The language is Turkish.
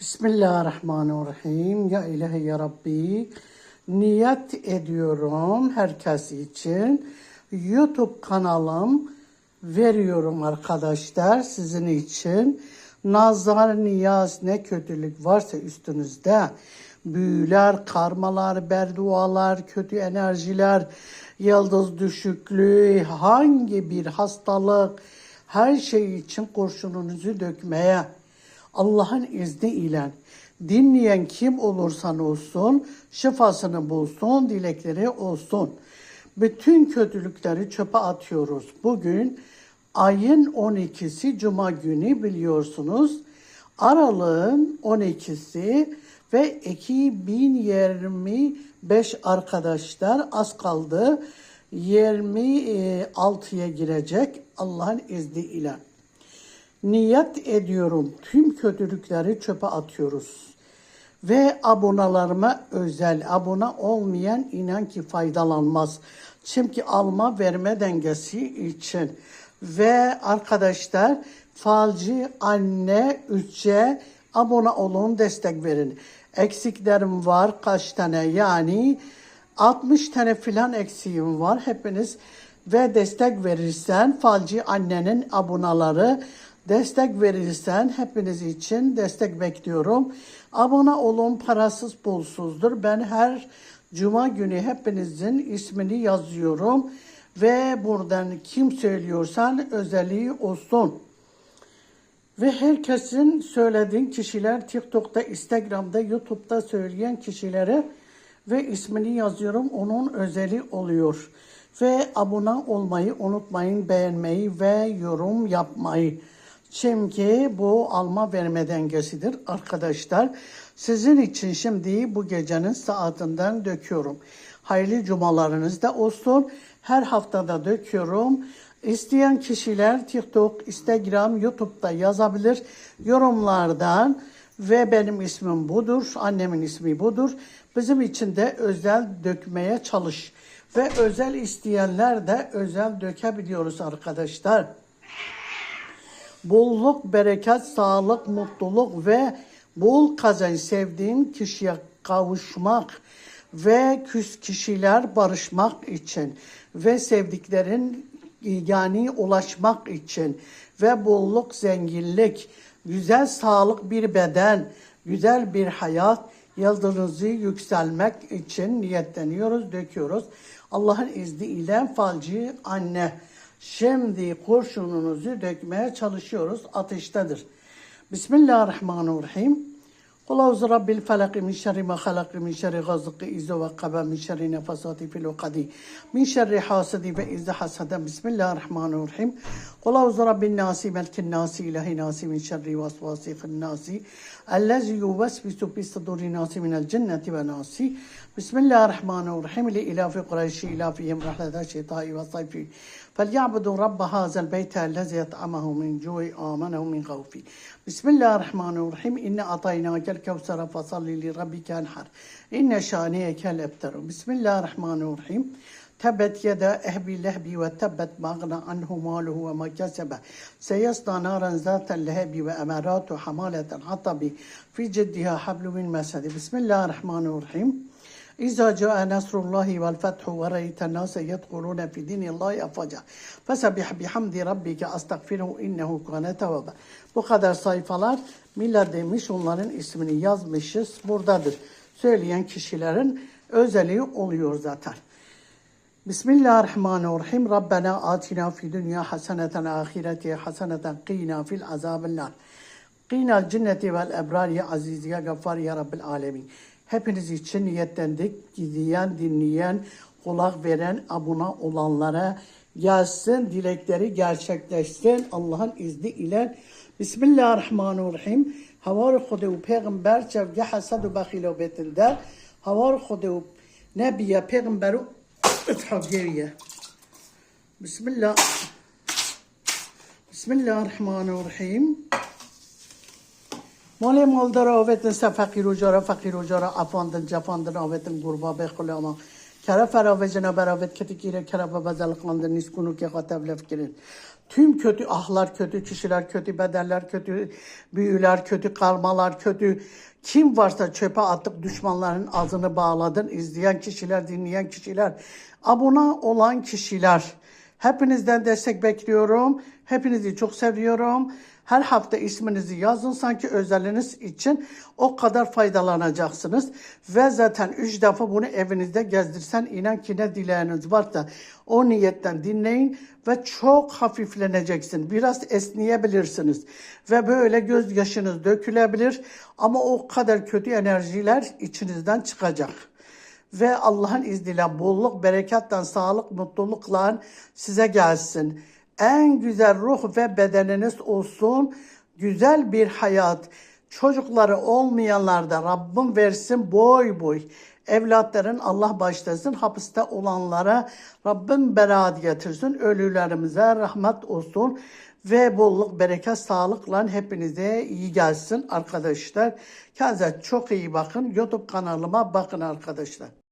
Bismillahirrahmanirrahim. Ya ilahi ya Rabbi. Niyet ediyorum herkes için. YouTube kanalım veriyorum arkadaşlar sizin için. Nazar, niyaz ne kötülük varsa üstünüzde büyüler, karmalar, berdualar, kötü enerjiler, yıldız düşüklüğü, hangi bir hastalık, her şey için kurşununuzu dökmeye Allah'ın izniyle dinleyen kim olursan olsun şifasını bulsun, dilekleri olsun. Bütün kötülükleri çöpe atıyoruz. Bugün ayın 12'si Cuma günü biliyorsunuz. Aralığın 12'si ve 2025 arkadaşlar az kaldı. 26'ya girecek Allah'ın izniyle. Niyet ediyorum tüm kötülükleri çöpe atıyoruz. Ve abonalarıma özel, abone olmayan inan ki faydalanmaz. Çünkü alma verme dengesi için. Ve arkadaşlar falcı anne üçe abone olun destek verin. Eksiklerim var kaç tane yani 60 tane filan eksiğim var hepiniz ve destek verirsen falcı annenin abonaları destek verirsen hepiniz için destek bekliyorum. Abone olun parasız pulsuzdur. Ben her cuma günü hepinizin ismini yazıyorum ve buradan kim söylüyorsan özelliği olsun. Ve herkesin söylediğin kişiler TikTok'ta, Instagram'da, YouTube'da söyleyen kişilere ve ismini yazıyorum. Onun özeli oluyor. Ve abone olmayı unutmayın, beğenmeyi ve yorum yapmayı. Çünkü bu alma verme dengesidir arkadaşlar. Sizin için şimdi bu gecenin saatinden döküyorum. Hayırlı cumalarınız da olsun. Her haftada döküyorum. İsteyen kişiler TikTok, Instagram, YouTube'da yazabilir. Yorumlardan ve benim ismim budur, annemin ismi budur. Bizim için de özel dökmeye çalış. Ve özel isteyenler de özel dökebiliyoruz arkadaşlar. Bolluk, bereket, sağlık, mutluluk ve bol kazanç sevdiğim kişiye kavuşmak ve küs kişiler barışmak için ve sevdiklerin yani ulaşmak için ve bolluk, zenginlik, güzel sağlık bir beden, güzel bir hayat, yıldızınızı yükselmek için niyetleniyoruz, döküyoruz. Allah'ın izniyle falcı anne. Şimdi kurşununuzu dökmeye çalışıyoruz. Ateştedir. Bismillahirrahmanirrahim. Kul rabbil felak min şerri ma halak min şerri gazıkı izze ve kaba min şerri nefasati fil ukadi min şerri hasedi ve izze haseden Bismillahirrahmanirrahim. Kul avzu rabbin nasi melkin nasi ilahi nasi min şerri vasvasi fil nasi ellezi yuvesvisu bi suduri nasi minel cenneti ve nasi Bismillahirrahmanirrahim. Li ilafi Kureyşi ilafihim rahlete şeytai ve sayfi فليعبدوا رب هذا البيت الذي يطعمه من جوع آمنه من خوف. بسم الله الرحمن الرحيم. إن أعطيناك الكوثر فصل لربك انحر إن شانئك الأبتر. بسم الله الرحمن الرحيم. تبت يدا أهبي لهبي وتبت ما أغنى عنه ماله وما كسب. سيصلى نارا ذات اللهب وأمارات حمالة الحطب في جدها حبل من مسد. بسم الله الرحمن الرحيم. إذا جاء نصر الله والفتح ورأيت الناس يدخلون في دين الله أفواجا فسبح بحمد ربك أستغفره إنه كان توابا Bu kadar sayfalar Mila demiş onların ismini yazmışız buradadır. Söyleyen kişilerin özelliği oluyor zaten. Bismillahirrahmanirrahim. Rabbena atina fi dünya haseneten ahireti haseneten qina fil azabillah. Qina cenneti vel ebrar ya aziz ya gaffar ya Rabbil alemin. Hepiniz için niyetlendik. Gidiyen, dinleyen, kulak veren, abone olanlara gelsin, dilekleri gerçekleşsin Allah'ın izni ile. Bismillahirrahmanirrahim. Havar Hudu peygamber çevge hasad bakilo betinde. Havar Hudu nebiye peygamberi ithab geriye. Bismillah. Bismillahirrahmanirrahim. مال مالدار آوتن سه فقیر و جارا فقیر و جارا افاندن جفاندن آوتن گربا به خلاما Kere feravecine beravet ketikire kere babazalıklandır niskunu ke hatevlefkirin. Tüm kötü ahlar kötü, kişiler kötü, bedeller kötü, büyüler kötü, karmalar kötü. Kim varsa çöpe attık düşmanların ağzını bağladın. izleyen kişiler, dinleyen kişiler, abone olan kişiler. Hepinizden destek bekliyorum. Hepinizi çok seviyorum. Her hafta isminizi yazın sanki özeliniz için o kadar faydalanacaksınız. Ve zaten üç defa bunu evinizde gezdirsen inan ki ne dileğiniz varsa o niyetten dinleyin ve çok hafifleneceksin. Biraz esneyebilirsiniz ve böyle gözyaşınız dökülebilir ama o kadar kötü enerjiler içinizden çıkacak ve Allah'ın izniyle bolluk, berekattan, sağlık, mutlulukla size gelsin. En güzel ruh ve bedeniniz olsun. Güzel bir hayat. Çocukları olmayanlar da Rabbim versin boy boy. Evlatların Allah başlasın. Hapiste olanlara Rabbim beraat getirsin. Ölülerimize rahmet olsun. Ve bolluk, bereket, sağlıkla hepinize iyi gelsin arkadaşlar. Kendinize çok iyi bakın. YouTube kanalıma bakın arkadaşlar.